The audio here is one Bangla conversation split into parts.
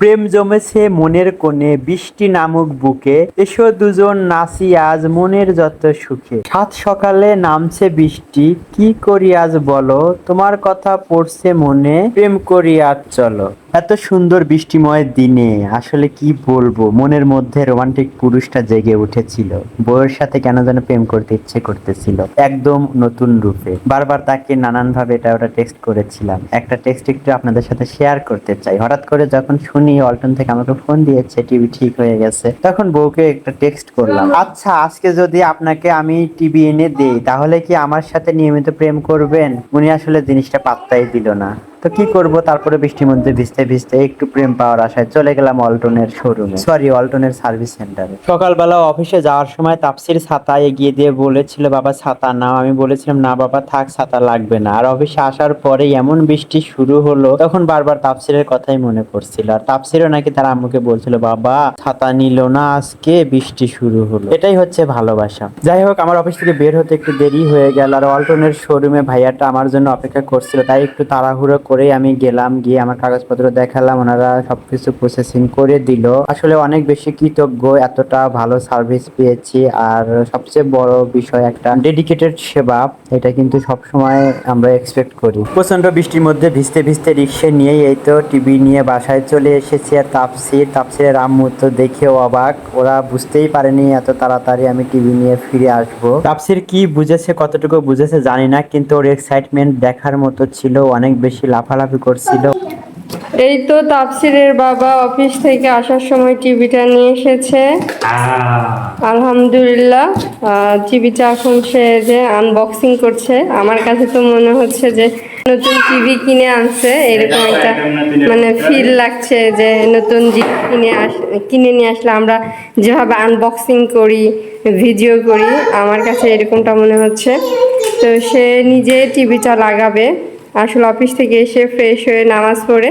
প্রেম জমেছে মনের কোণে, বৃষ্টি নামুক বুকে। এসো দুজন নাচি আজ মনের যত সুখে। সাত সকালে নামছে বৃষ্টি, কি করি আজ বলো? তোমার কথা পড়ছে মনে, প্রেম করি আজ চলো। এত সুন্দর বৃষ্টিময় দিনে, আসলে কি বলব? মনের মধ্যে রোমান্টিক পুরুষটা জেগে উঠেছিল। বউয়ের সাথে কেন যেন প্রেম করতে ইচ্ছে করতেছিল, একদম নতুন রূপে। বারবার তাকে নানান ভাবে এটা ওটা টেক্সট করেছিলাম। একটা টেক্সট একটু আপনাদের সাথে শেয়ার করতে চাই। হঠাৎ করে যখন শুনি অল্টন থেকে আমাকে ফোন দিয়েছে টিভি ঠিক হয়ে গেছে। তখন বউকে একটা টেক্সট করলাম আচ্ছা আজকে যদি আপনাকে আমি টিভি এনে দেই তাহলে কি আমার সাথে নিয়মিত প্রেম করবেন? উনি আসলে জিনিসটা পাত্তাই দিল না। তো কি করব? তারপরে বৃষ্টির মধ্যে ভিজতে ভিজতে একটু প্রেম পাওয়ার আশায় চলে গেলাম অল্টনের শোরুমে সরি অল্টনের সার্ভিস সেন্টারে সকালবেলা অফিসে যাওয়ার সময় তাপসির ছাতা এগিয়ে দিয়ে বলেছিল, বাবা, ছাতা নাও। আমি বলেছিলাম, না, বাবা, থাক, ছাতা লাগবে না। আর অফিসে আসার পরে এমন বৃষ্টি শুরু হলো, তখন বারবার তাপসিরের কথাই মনে পড়ছিল। আর তাপসিরও নাকি তার আম্মুকে বলছিল, বাবা, ছাতা নিল না, আজকে বৃষ্টি শুরু হলো। এটাই হচ্ছে ভালোবাসা। যাই হোক, আমার অফিস থেকে বের হতে একটু দেরি হয়ে গেল। আর অল্টনের শোরুমে ভাইয়াটা আমার জন্য অপেক্ষা করছিল, তাই একটু তাড়াহুড়ো করে আমি গেলাম, গিয়ে আমার কাগজপত্র দেখালাম, ওনারা সবকিছু প্রসেসিং করে দিল। আসলে অনেক বেশি কৃতজ্ঞ, এতটা ভালো সার্ভিস পেয়েছি। আর সবচেয়ে বড় বিষয় একটা ডেডিকেটেড সেবা, এটা কিন্তু সব সময় আমরা এক্সপেক্ট করি। প্রচণ্ড বৃষ্টির মধ্যে ভিজতে ভিজতে রিক্সা নিয়ে এই তো টিভি নিয়ে বাসায় চলে এসেছি। আর তাপসির তাপসিরের আম্মু তো দেখেও অবাক। ওরা বুঝতেই পারেনি এত তাড়াতাড়ি আমি টিভি নিয়ে ফিরে আসব। তাপসির কি বুঝেছে, কতটুকু বুঝেছে জানি না, কিন্তু ওর এক্সাইটমেন্ট দেখার মতো ছিল, অনেক বেশি লাফালাফি করছিল। এই তো তাপসিরের বাবা অফিস থেকে আসার সময় টিভিটা নিয়ে এসেছে। আলহামদুলিল্লাহ টিভিটা এখন সে যে আনবক্সিং করছে আমার কাছে তো মনে হচ্ছে যে নতুন টিভি কিনে আনছে এরকম একটা মানে ফিল লাগছে যে নতুন জিনিস কিনে আস কিনে নিয়ে আসলে আমরা যেভাবে আনবক্সিং করি ভিডিও করি আমার কাছে এরকমটা মনে হচ্ছে। তো সে নিজে টিভিটা লাগাবে। আসলে অফিস থেকে এসে ফ্রেশ হয়ে নামাজ পড়ে।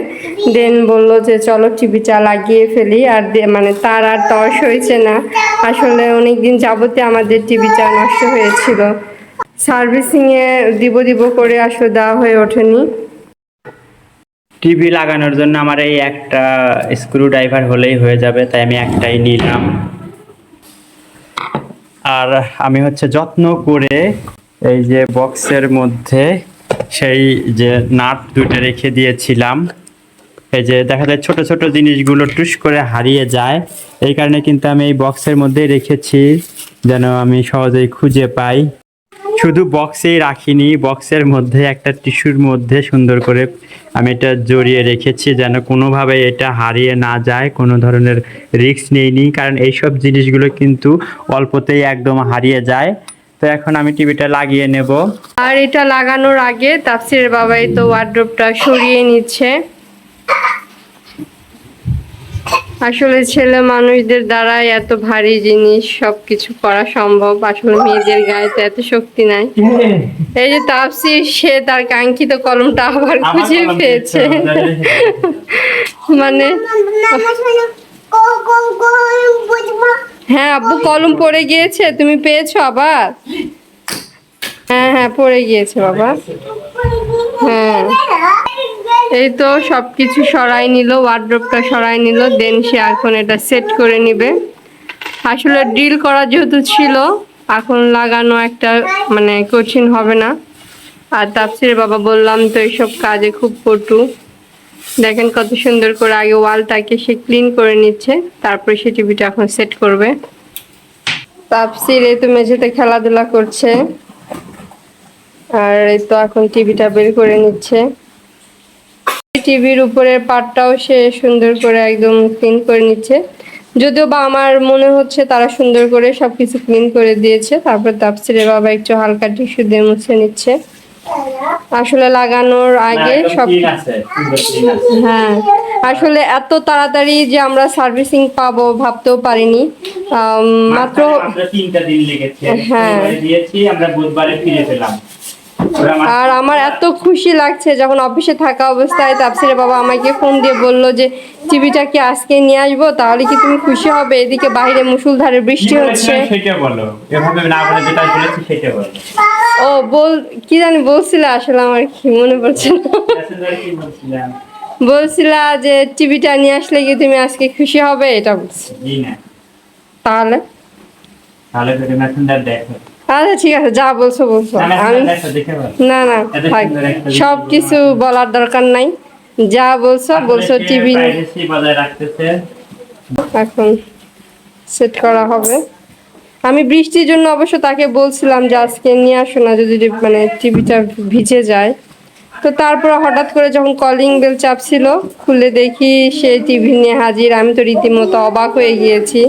দেন বলল যে, চলো টিভিটা লাগিয়ে ফেলি। আর মানে তার আর তর্স হয়েছে না। আসলে অনেক দিন যাবতে আমাদের টিভিটা নষ্ট হয়েছিল। সার্ভিসিংয়ে দিব দিব করে আসলে দেওয়া হয়ে ওঠেনি। টিভি লাগানোর জন্য আমার এই একটা স্ক্রু ড্রাইভার হলেই হয়ে যাবে, তাই আমি একটাই নিলাম। আর আমি হচ্ছে যত্ন করে এই যে বক্সের মধ্যে সেই যে নাট দুটো রেখে দিয়েছিলাম। এই যে দেখা যায় ছোট ছোট জিনিসগুলো টুস করে হারিয়ে যায়। এই কারণে কিন্তু আমি এই বক্সের মধ্যেই রেখেছি, যেন আমি সহজেই খুঁজে পাই। শুধু বক্সেই রাখিনি, বক্সের মধ্যে একটা টিস্যুর মধ্যে সুন্দর করে আমি এটা জড়িয়ে রেখেছি, যেন কোনোভাবে এটা হারিয়ে না যায়, কোনো ধরনের রিস্ক নেইনি কারণ এইসব জিনিসগুলো কিন্তু অল্পতেই একদম হারিয়ে যায়। তো এখন আমি টিভিটা লাগিয়ে নেব আর এটা লাগানোর আগে তাফসিরের বাবা এই তো ওয়ার্ড্রোপটা সরিয়ে নিচ্ছে আসলে ছেলে মানুষদের দ্বারা এত ভারী জিনিস সবকিছু করা সম্ভব আসলে মেয়েদের গায়ে তো এত শক্তি নাই এই যে তাপসির সে তার কাঙ্ক্ষিত কলমটা আবার খুঁজে পেয়েছে মানে হ্যাঁ আব্বু কলম পড়ে গিয়েছে, তুমি পেয়েছ আবার? হ্যাঁ হ্যাঁ পড়ে গিয়েছে বাবা। হ্যাঁ এই তো সবকিছু সরাই নিল ওয়ার্ড্রোপটা সরাই নিল দেন সে এখন এটা সেট করে নিবে। আসলে ড্রিল করা যেহেতু ছিল, এখন লাগানো একটা মানে কঠিন হবে না। আর তাপসির বাবা বললাম তো এইসব কাজে খুব পটু। দেখেন কত সুন্দর করে আগে ওয়ালটাকে সে ক্লিন করে নিচ্ছে, তারপরে সে টিভিটা এখন সেট করবে। তাপসির এই তো মেঝেতে খেলাধুলা করছে, আর এই তো এখন টিভিটা বের করে নিচ্ছে। টিভির উপরের পার্টটাও সে সুন্দর করে একদম ক্লিন করে নিচ্ছে। যদিও বা আমার মনে হচ্ছে তারা সুন্দর করে সবকিছু ক্লিন করে দিয়েছে, তারপর তাপসিরের বাবা একটু হালকা টিস্যু দিয়ে মুছে নিচ্ছে। আসলে লাগানোর আগে সব হ্যাঁ আসলে এত তাড়াতাড়ি যে আমরা সার্ভিসিং পাবো ভাবতেও পারিনি। মাত্র তিনটা দিন লেগেছে। হ্যাঁ। দিয়েছি আমরা বুধবারে ফিরে পেলাম। আর আমার এত খুশি লাগছে যখন অফিসে থাকা অবস্থায় তাপসিরের বাবা আমাকে ফোন দিয়ে বলল যে টিভিটা কি আজকে নিয়ে আসব? তাহলে কি তুমি খুশি হবে? এদিকে বাইরে মুসুলধারে বৃষ্টি হচ্ছে। সেটা বলো। এভাবে না বলে যেটা বলেছি সেটা বলো। ও বল কি জানি বলছিলে আসলে আমার কি মনে পড়ছে না। বলছিলা? যে টিভিটা নিয়ে আসলে কি তুমি আজকে খুশি হবে? এটা বলছি। তাহলে? তাহলে মেসেঞ্জার দেখো। আচ্ছা ঠিক আছে যা বলছো বলছো। না না সব কিছু বলার দরকার নাই। যা বলছো বলছো টিভি এখন সেট করা হবে। আমি বৃষ্টির জন্য অবশ্য তাকে বলছিলাম যে আজকে নিয়ে আসো না যদি মানে টিভিটা ভিজে যায়। তো তারপর হঠাৎ করে যখন কলিং বেল চাপছিল খুলে দেখি সে টিভি নিয়ে হাজির। আমি তো রীতিমতো অবাক হয়ে গিয়েছি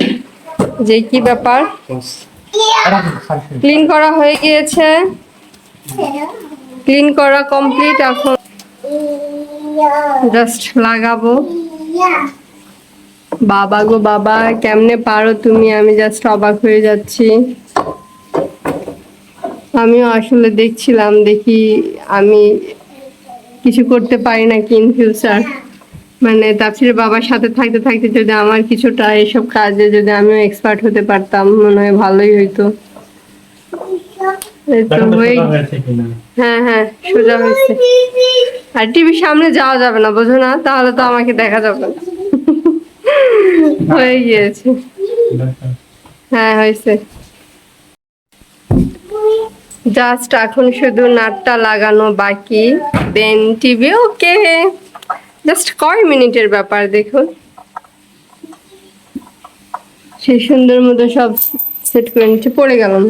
যে কি ব্যাপার। ক্লিন করা হয়ে গিয়েছে। ক্লিন করা কমপ্লিট এখন জাস্ট লাগাবো। বাবা গো বাবা, কেমনে পারো তুমি? আমি জাস্ট অবাক হয়ে যাচ্ছি। আমিও আসলে দেখছিলাম, দেখি আমি কিছু করতে পারি নাকি ইন ফিউচার মানে তাপসির বাবার সাথে থাকতে থাকতে যদি আমার কিছুটা এসব কাজে যদি আমিও এক্সপার্ট হতে পারতাম মনে হয় ভালোই হইতো। হয়ে হ্যাঁ হ্যাঁ সোজা হয়েছে। আর টিভির সামনে যাওয়া যাবে না বোঝো না? তাহলে তো আমাকে দেখা যাবে না। হয়ে গিয়েছে। হ্যাঁ হয়েছে। জাস্ট এখন শুধু নাটটা লাগানো বাকি দেন টিভি ওকে জাস্ট কয় মিনিটের ব্যাপার দেখুন। সে সুন্দর মতো সব সেট করে নিচ্ছে পড়ে গেলাম।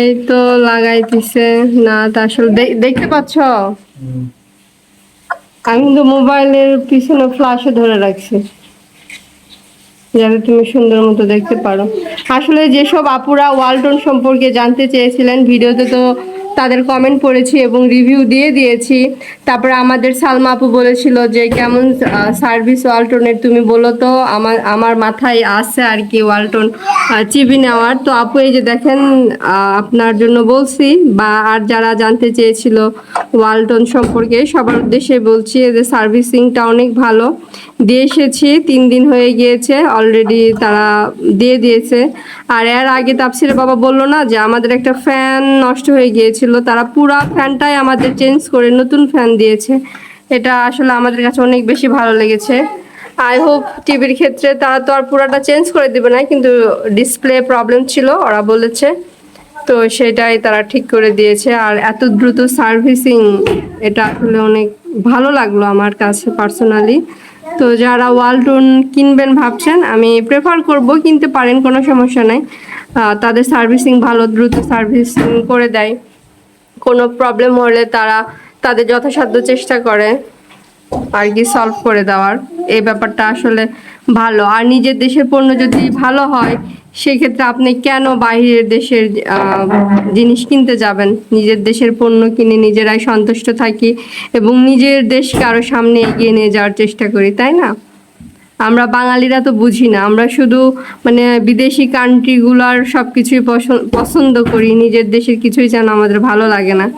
এই তো লাগাইতেছে। না তা আসলে দেখতে পাচ্ছ? আমি কিন্তু মোবাইলের পিছনে ফ্ল্যাশও ধরে রাখছি। যাতে তুমি সুন্দর মতো দেখতে পারো। আসলে যেসব আপুরা ওয়ালটন সম্পর্কে জানতে চেয়েছিলেন, ভিডিওতে তো তাদের কমেন্ট পড়েছি এবং রিভিউ দিয়ে দিয়েছি। তারপরে আমাদের সালমা আপু বলেছিল যে, কেমন সার্ভিস ওয়ালটনের তুমি বলো তো, আমার আমার মাথায় আছে আর কি ওয়ালটন চিবি নেওয়ার। তো আপু, এই যে দেখেন আপনার জন্য বলছি, বা আর যারা জানতে চেয়েছিল ওয়ালটন সম্পর্কে, সবার উদ্দেশ্যে বলছি যে সার্ভিসিংটা অনেক ভালো। দিয়ে এসেছি, তিন দিন হয়ে গিয়েছে অলরেডি তারা দিয়ে দিয়েছে। আর এর আগে তাপসিরের বাবা বলল না যে আমাদের একটা ফ্যান নষ্ট হয়ে গিয়েছিল, তারা পুরা ফ্যানটাই আমাদের চেঞ্জ করে নতুন ফ্যান দিয়েছে। এটা আসলে আমাদের কাছে অনেক বেশি ভালো লেগেছে। আই হোপ টিভির ক্ষেত্রে তারা তো আর পুরাটা চেঞ্জ করে দিবে না, কিন্তু ডিসপ্লে প্রবলেম ছিল, ওরা বলেছে। তো সেটাই তারা ঠিক করে দিয়েছে, আর এত দ্রুত সার্ভিসিং এটা আসলে অনেক ভালো লাগল আমার কাছে পার্সোনালি তো যারা ওয়ালটন কিনবেন ভাবছেন, আমি প্রেফার করব কিনতে পারেন, কোনো সমস্যা নাই। তাদের সার্ভিসিং ভালো, দ্রুত সার্ভিসিং করে দেয়। কোনো প্রবলেম হলে তারা তাদের যথাসাধ্য চেষ্টা করে আর কি সলভ করে দেওয়ার। এই ব্যাপারটা আসলে ভালো। আর নিজের দেশের পণ্য যদি ভালো হয় সেক্ষেত্রে আপনি কেন বাইরের দেশের জিনিস কিনতে যাবেন? নিজের দেশের পণ্য কিনে নিজেরাই সন্তুষ্ট থাকি এবং নিজের দেশকে আরও সামনে এগিয়ে নিয়ে যাওয়ার চেষ্টা করি, তাই না? আমরা বাঙালিরা তো বুঝি না। আমরা শুধু মানে বিদেশি কান্ট্রিগুলার সব কিছুই পছন্দ- করি। নিজের দেশের কিছুই যেন আমাদের ভালো লাগে না।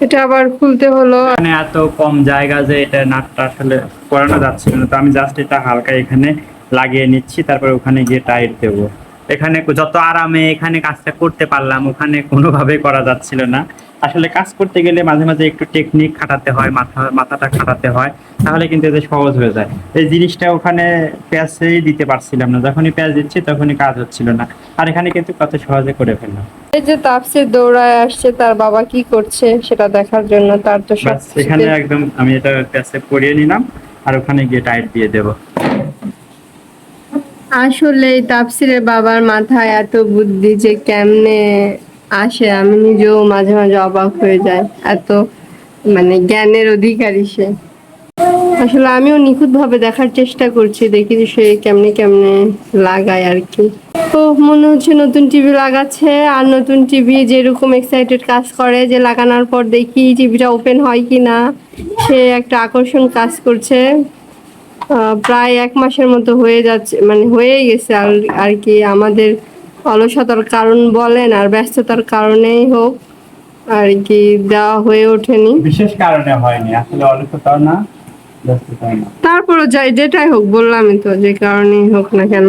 এটা আবার খুলতে হলো। এখানে এত কম জায়গা যে এটা নাটটা আসলে করানো যাচ্ছিল না। তো আমি জাস্ট এটা হালকা এখানে লাগিয়ে নিচ্ছি। তারপর ওখানে গিয়ে টাইট দেবো। এখানে যত আরামে এখানে কাজটা করতে পারলাম ওখানে কোনোভাবে করা যাচ্ছিল না। আসলে কাজ করতে গেলে মাঝে মাঝে একটু টেকনিক খাটাতে হয় মাথা মাথাটা খাটাতে হয় তাহলে কিন্তু এতে সহজ হয়ে যায়। এই জিনিসটা ওখানে প্যাঁচেই দিতে পারছিলাম না। যখনই প্যাঁচ দিচ্ছি তখনই কাজ হচ্ছিল না। আর এখানে কিন্তু কত সহজে করে ফেললাম। এই যে তাপসির দৌড়ায় আসছে তার বাবা কি করছে সেটা দেখার জন্য তার তো এখানে একদম আমি এটা প্যাঁচে পরিয়ে নিলাম আর ওখানে গিয়ে টাইট দিয়ে দেবো। আসলে তাপসিরের বাবার মাথায় এত বুদ্ধি যে কেমনে আসে, আমি নিজেও মাঝে মাঝে অবাক হয়ে যায় এত মানে জ্ঞানের অধিকারী সে। আসলে আমিও নিখুঁত ভাবে দেখার চেষ্টা করছি, দেখি যে সে কেমনে কেমনে লাগায় আর কি। তো মনে হচ্ছে নতুন টিভি লাগাচ্ছে, আর নতুন টিভি যেরকম এক্সাইটেড কাজ করে যে লাগানোর পর দেখি টিভিটা ওপেন হয় কি না সে একটা আকর্ষণ কাজ করছে। প্রায় এক মাসের মতো হয়ে যাচ্ছে মানে হয়ে গেছে আর আর কি আমাদের অলসতার কারণ বলেন আর ব্যস্ততার কারণেই হোক আর কি দেওয়া হয়ে ওঠেনি। বিশেষ কারণে হয়নি আসলে অলসতা না তারপরে যাই যেটাই হোক বললামই তো যে কারণেই হোক না কেন।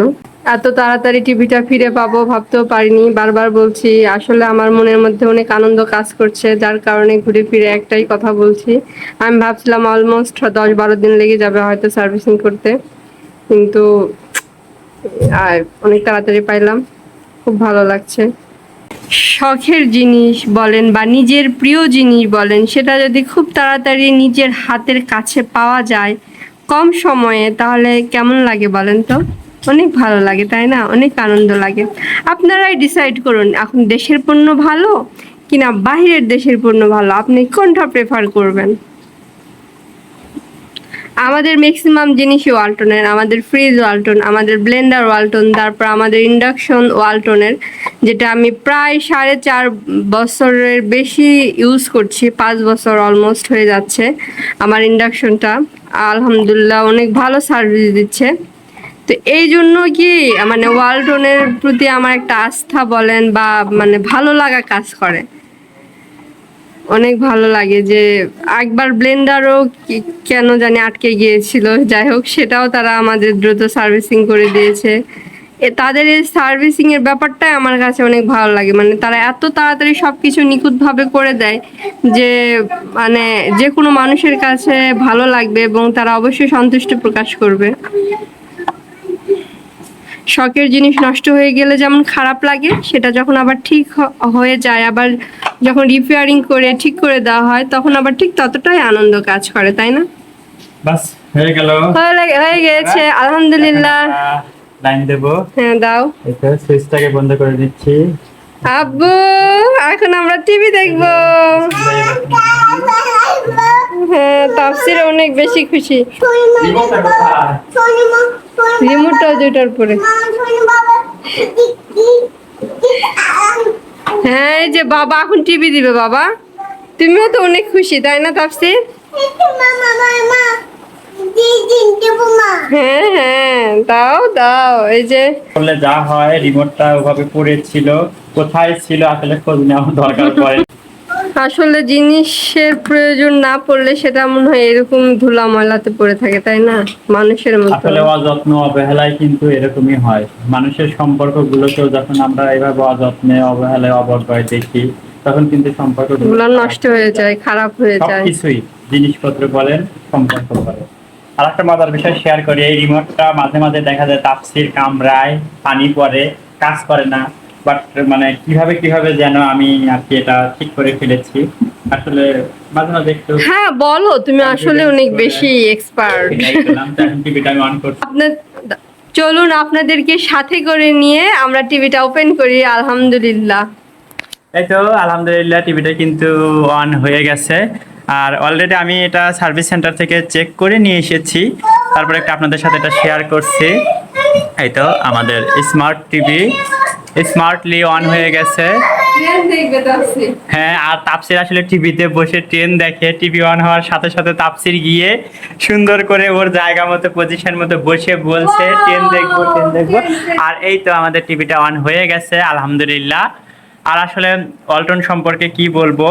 এত তাড়াতাড়ি টিভিটা ফিরে পাবো ভাবতেও পারিনি। বারবার বলছি, আসলে আমার মনের মধ্যে অনেক আনন্দ কাজ করছে, যার কারণে ঘুরে ফিরে একটাই কথা বলছি। আমি ভাবছিলাম অলমোস্ট দশ বারো দিন লেগে যাবে হয়তো সার্ভিসিং করতে। কিন্তু আর অনেক তাড়াতাড়ি পাইলাম। খুব ভালো লাগছে। শখের জিনিস বলেন বা নিজের প্রিয় জিনিস বলেন, সেটা যদি খুব তাড়াতাড়ি নিজের হাতের কাছে পাওয়া যায় কম সময়ে, তাহলে কেমন লাগে বলেন তো? অনেক ভালো লাগে, তাই না? অনেক আনন্দ লাগে। আপনারাই ডিসাইড করুন, এখন দেশের পণ্য ভালো কিনা বাইরের দেশের পণ্য ভালো? আপনি কোনটা প্রেফার করবেন? আমাদের ম্যাক্সিমাম জিনিসই ওয়ালটনের আমাদের ফ্রিজ ওয়ালটন আমাদের ব্লেন্ডার ওয়ালটন তারপর আমাদের ইন্ডাকশন ওয়ালটনের যেটা আমি প্রায় সাড়ে চার বছরের বেশি ইউজ করছি, পাঁচ বছর অলমোস্ট হয়ে যাচ্ছে আমার ইন্ডাকশনটা আলহামদুলিল্লাহ অনেক ভালো সার্ভিস দিচ্ছে। তো এই জন্য কি মানে ওয়ালটনের প্রতি আমার একটা আস্থা বলেন বা মানে ভালো লাগা কাজ করে। অনেক ভালো লাগে যে একবার ব্লেন্ডারও কেন জানি আটকে গিয়েছিল। যাই হোক, সেটাও তারা আমাদের দ্রুত সার্ভিসিং করে দিয়েছে। তাদের এই সার্ভিসিং এর ব্যাপারটাই আমার কাছে অনেক ভালো লাগে। মানে তারা এত তাড়াতাড়ি সব কিছু নিখুঁতভাবে করে দেয় যে মানে যে কোনো মানুষের কাছে ভালো লাগবে এবং তারা অবশ্যই সন্তুষ্ট প্রকাশ করবে। শখের জিনিস নষ্ট হয়ে গেলে যেমন খারাপ লাগে সেটা যখন আবার ঠিক হয়ে যায় আবার যখন রিপেয়ারিং করে ঠিক করে দেওয়া হয় তখন আবার ঠিক ততটাই আনন্দ কাজ করে তাই না? বাস হয়ে গেল। হয়ে গেছে আলহামদুলিল্লাহ। লাইন দেবো? হ্যাঁ দাও। এটা সুইচটাকে বন্ধ করে দিচ্ছি। আব্বু এখন আমরা টিভি দেখব। হ্যাঁ তাফসির অনেক বেশি খুশি। রিমোটটাও দুইটার পরে। হ্যাঁ যে বাবা এখন টিভি দিবে বাবা। তুমিও তো অনেক খুশি, তাই না তাপসি হ্যাঁ হ্যাঁ দাও দাও, এই যে। যা হয়, রিমোটটা ওভাবে পড়েছিল কোথায় ছিল? আসলে খোঁজ নেওয়ার দরকার পড়ে আসলে জিনিসের প্রয়োজন না পড়লে সেটা মনে হয় এরকম ধুলা ময়লাতে পড়ে থাকে তাই না? মানুষের মতো। আসলে অযত্ন অবহেলায় কিন্তু এরকমই হয়। মানুষের সম্পর্ক গুলোকেও যখন আমরা এভাবে অযত্নে অবহেলায় অবজ্ঞায় দেখি তখন কিন্তু সম্পর্ক এগুলো নষ্ট হয়ে যায় খারাপ হয়ে যায়। কিছুই জিনিসপত্র বলেন সম্পর্ক বলেন। আর একটা মজার বিষয় শেয়ার করি এই রিমোটটা মাঝে মাঝে দেখা যায় তাপসির কামড়ায় পানি পড়ে কাজ করে না। বাট মানে কীভাবে কীভাবে যেন আমি আর কি এটা ঠিক করে ফেলেছি? আসলে মাঝে মাঝে একটু হ্যাঁ বলো তুমি আসলে অনেক বেশি এক্সপার্ট টিভিটা আমি অন করছি। আপনার চলুন আপনাদেরকে সাথে করে নিয়ে আমরা টিভিটা ওপেন করি আলহামদুলিল্লাহ। এই তো আলহামদুলিল্লাহ টিভিটা কিন্তু অন হয়ে গেছে। আর অলরেডি আমি এটা সার্ভিস সেন্টার থেকে চেক করে নিয়ে এসেছি। তারপরে একটা আপনাদের সাথে এটা শেয়ার করছি। এই তো আমাদের স্মার্ট টিভি স্মার্টলি অন হয়ে গেছে। হ্যাঁ আর তাপসির আসলে টিভিতে বসে ট্রেন দেখে টিভি অন হওয়ার সাথে সাথে তাপসির গিয়ে সুন্দর করে ওর জায়গা মতো পজিশন মতো বসে বলছে ট্রেন দেখব ট্রেন দেখব। আর এই তো আমাদের টিভিটা অন হয়ে গেছে আলহামদুলিল্লাহ। আর আসলে অল্টন সম্পর্কে কি বলব?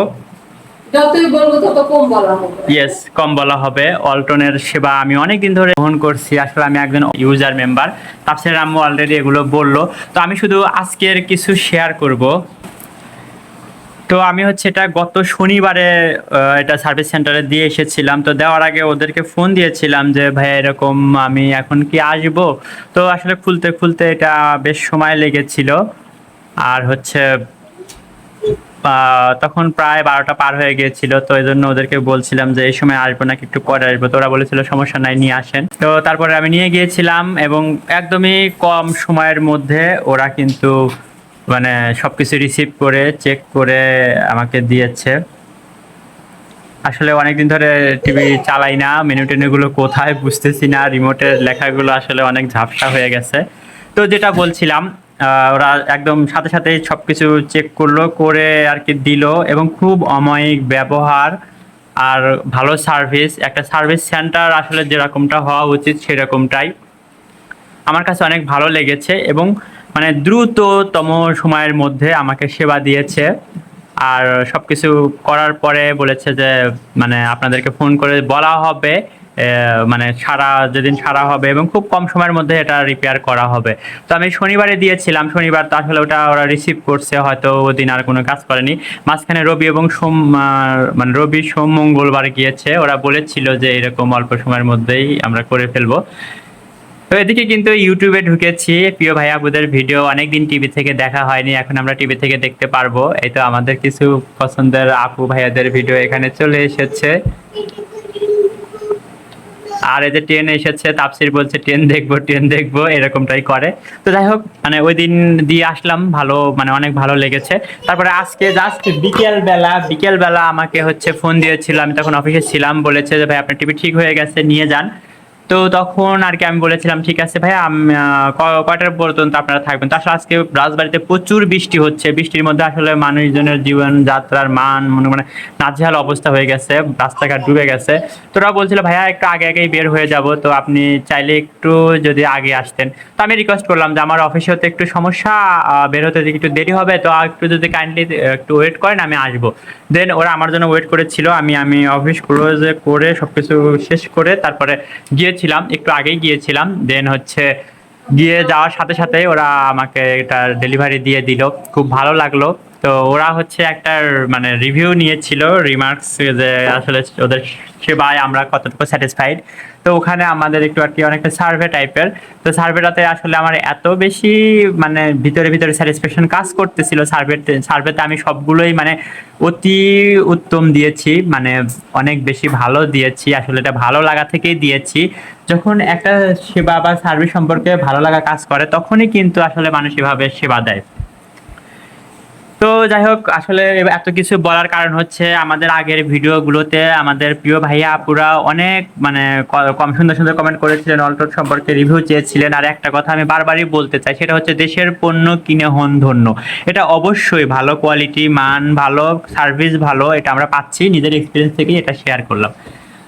ইয়েস কম বলা হবে। অল্টনের সেবা আমি অনেক দিন ধরে গ্রহণ করছি। আসলে আমি একজন ইউজার মেম্বার তাপসির আম্মু অলরেডি এগুলো বলল। তো আমি শুধু আজকের কিছু শেয়ার করব। তো আমি হচ্ছে এটা গত শনিবারে এটা সার্ভিস সেন্টারে দিয়ে এসেছিলাম। তো দেওয়ার আগে ওদেরকে ফোন দিয়েছিলাম যে ভাই এরকম আমি এখন কি আসব? তো আসলে খুলতে খুলতে এটা বেশ সময় লেগেছিল। আর হচ্ছে তখন প্রায় বারোটা পার হয়ে গিয়েছিল, তো এই জন্য ওদেরকে বলছিলাম যে এই সময় আসব নাকি একটু পরে আসব। তো ওরা বলেছিল সমস্যা নাই, নিয়ে আসেন। তো তারপরে আমি নিয়ে গিয়েছিলাম এবং একদমই কম সময়ের মধ্যে ওরা কিন্তু মানে সবকিছু রিসিভ করে চেক করে আমাকে দিয়েছে। আসলে অনেকদিন ধরে টিভি চালাই না মেনু টেনুগুলো কোথায় বুঝতেছি না রিমোটের লেখাগুলো আসলে অনেক ঝাপসা হয়ে গেছে। তো যেটা বলছিলাম ওরা একদম সাথে সাথে সবকিছু চেক করল, করে আর কি দিল এবং খুব অমায়িক ব্যবহার আর ভালো সার্ভিস একটা সার্ভিস সেন্টার আসলে যেরকমটা হওয়া উচিত সেরকমটাই। আমার কাছে অনেক ভালো লেগেছে এবং মানে দ্রুততম সময়ের মধ্যে আমাকে সেবা দিয়েছে। আর সব কিছু করার পরে বলেছে যে মানে আপনাদেরকে ফোন করে বলা হবে। মানে সারা, যেদিন সারা হবে এবং খুব কম সময়ের মধ্যে এটা রিপেয়ার করা হবে। তো আমি শনিবারে দিয়েছিলাম, শনিবার তো আসলে ওটা ওরা রিসিভ করছে, হয়তো ওদিন আর কোনো কাজ করেনি। মাঝখানে রবি এবং সোম মানে রবি, সোম, মঙ্গলবার গিয়েছে, ওরা বলেছিল যে এরকম অল্প সময়ের মধ্যেই আমরা করে ফেলব। তো এদিকে কিন্তু ইউটিউবে ঢুকেছি, প্রিয় ভাই আপুদের ভিডিও, অনেকদিন টিভি থেকে দেখা হয়নি, এখন আমরা টিভি থেকে দেখতে পারব। এই তো আমাদের কিছু পছন্দের আপু ভাইয়াদের ভিডিও এখানে চলে এসেছে। আর এই যে ট্রেন এসেছে, তাপসির বলছে ট্রেন দেখব ট্রেন দেখব, এরকমটাই করে। তো যাই হোক মানে ওই দিন দিয়ে আসলাম, ভালো মানে অনেক ভালো লেগেছে। তারপরে আজকে জাস্ট বিকেলবেলা বিকেলবেলা বিকেল বেলা আমাকে হচ্ছে ফোন দিয়েছিল, আমি তখন অফিসে ছিলাম, বলেছে যে, ভাই, আপনার টিভি ঠিক হয়ে গেছে, নিয়ে যান। তো তখন আর কি আমি বলেছিলাম, ঠিক আছে ভাই কয়টার পর্যন্ত আপনারা থাকবেন? তো আজকে রাজবাড়িতে প্রচুর বৃষ্টি হচ্ছে। বৃষ্টির মধ্যে আসলে মানুষজনের জীবন, যাত্রার মান, মনে মানে নাজেহাল অবস্থা হয়ে গেছে, রাস্তাঘাট ডুবে গেছে। তো ওরা বলছিল, ভাইয়া, একটু আগে আগেই বের হয়ে যাব, তো আপনি চাইলে একটু যদি আগে আসতেন। তো আমি রিকোয়েস্ট করলাম যে, আমার অফিসে হতে একটু সমস্যা বের হতে একটু দেরি হবে, তো একটু যদি কাইন্ডলি একটু ওয়েট করেন, আমি আসব। দেন ওরা আমার জন্য ওয়েট করেছিল, আমি আমি অফিস ক্লোজ করে সবকিছু শেষ করে তারপরে গিয়েছিলাম, একটু আগেই গিয়েছিলাম দেন হচ্ছে গিয়ে যাওয়ার সাথে সাথে ওরা আমাকে এটা ডেলিভারি দিয়ে দিল। খুব ভালো লাগল। তো ওরা হচ্ছে একটা মানে রিভিউ নিয়েছিল রিমার্কস যে আসলে ওদের সেবায় আমরা কতটুকু স্যাটিসফাইড তো ওখানে আমাদের একটু আর কি অনেকটা সার্ভে টাইপের তো সার্ভেটাতে আসলে আমার এত বেশি মানে ভিতরে ভিতরে স্যাটিসফ্যাকশন কাজ করতেছিল সার্ভেতে সার্ভেতে আমি সবগুলোই মানে অতি উত্তম দিয়েছি মানে অনেক বেশি ভালো দিয়েছি, আসলে এটা ভালো লাগা থেকেই দিয়েছি। যখন একটা সেবা বা সার্ভিস সম্পর্কে ভালো লাগা কাজ করে, তখনই কিন্তু আসলে মানুষ এভাবে সেবা দেয়। তো যাই হোক, আসলে এত কিছু বলার কারণ হচ্ছে আমাদের আগের ভিডিওগুলোতে আমাদের প্রিয় ভাইয়া আপুরা অনেক মানে কম সুন্দর সুন্দর কমেন্ট করেছিলেন, অল্টোর সম্পর্কে রিভিউ চেয়েছিলেন। আর একটা কথা আমি বারবারই বলতে চাই, সেটা হচ্ছে দেশের পণ্য কিনে হন ধন্য। এটা অবশ্যই ভালো কোয়ালিটি মান ভালো সার্ভিস ভালো, এটা আমরা পাচ্ছি। নিজের এক্সপিরিয়েন্স থেকেই এটা শেয়ার করলাম।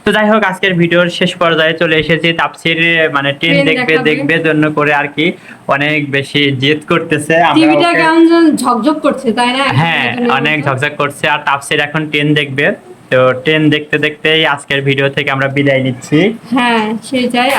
তো যাই হোক আজকের ভিডিওর শেষ পর্যায়ে চলে এসেছি। তাপসির মানে ট্রেন দেখবে দেখবে। জন্য করে আর কি অনেক বেশি জেদ করতেছে। টিভিটা কেমন ঝকঝক করছে তাই না? হ্যাঁ অনেক ঝকঝক করছে। আর তাপসির এখন ট্রেন দেখবে। তো ট্রেন দেখতে দেখতেই আজকের ভিডিও থেকে আমরা বিদায় নিচ্ছি। হ্যাঁ সেটাই।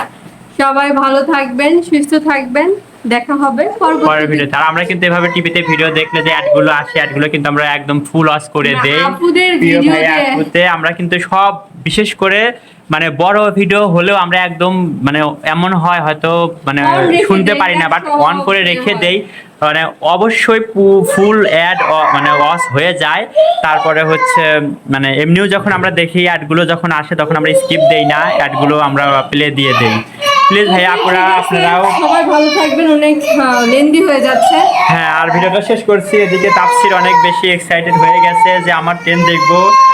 সবাই ভালো থাকবেন সুস্থ থাকবেন। দেখা হবে পরের ভিডিওতে আর আমরা কিন্তু এভাবে টিভিতে ভিডিও দেখলে যে অ্যাডগুলো আসে অ্যাডগুলো কিন্তু আমরা একদম ফুল ওয়াশ করে দেই। আপুদের ভিডিওতে- আমরা কিন্তু সব বিশেষ করে মানে বড় ভিডিও হলেও আমরা একদম মানে এমন হয় হয়তো মানে শুনতে পারি না বাট অন করে রেখে দেই। মানে অবশ্যই ফুল অ্যাড মানে ওয়াশ হয়ে যায়। তারপরে হচ্ছে মানে এমনিও যখন আমরা দেখি অ্যাডগুলো যখন আসে তখন আমরা স্কিপ দেই না অ্যাডগুলো আমরা প্লে দিয়ে দেই। প্লিজ ভাই আপনারা আপনারাও। সবাই ভালো থাকবেন অনেক লেন্দি হয়ে যাচ্ছে। হ্যাঁ আর ভিডিওটা শেষ করছি এদিকে তাপসির অনেক বেশি এক্সাইটেড হয়ে গেছে যে আমার ট্রেন দেখব।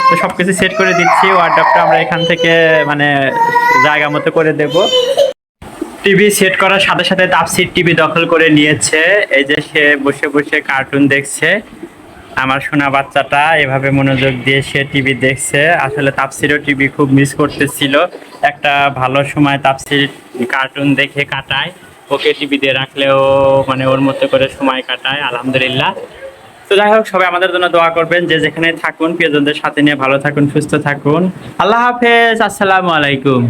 তো সব কিছু সেট করে দিচ্ছি ওয়ার্ডটা আমরা এখান থেকে মানে জায়গা মতো করে দেব। টিভি সেট করার সাথে সাথে তাপসির টিভি দখল করে নিয়েছে। এই যে সে বসে বসে কার্টুন দেখছে। আমার সোনা বাচ্চাটা এভাবে মনোযোগ দিয়ে সে টিভি দেখছে। আসলে তাপসিরও টিভি খুব মিস করতেছিল। একটা ভালো সময় তাপসির কার্টুন দেখে কাটায়। ওকে টিভি দিয়ে রাখলেও মানে ওর মতো করে সময় কাটায়, আলহামদুলিল্লাহ। তো যাই হোক, সবাই আমাদের জন্য দোয়া করবেন যে যেখানে থাকুন, প্রিয়জনদের সাথে নিয়ে ভালো থাকুন, সুস্থ থাকুন। আল্লাহ হাফেজ, আসসালামু আলাইকুম।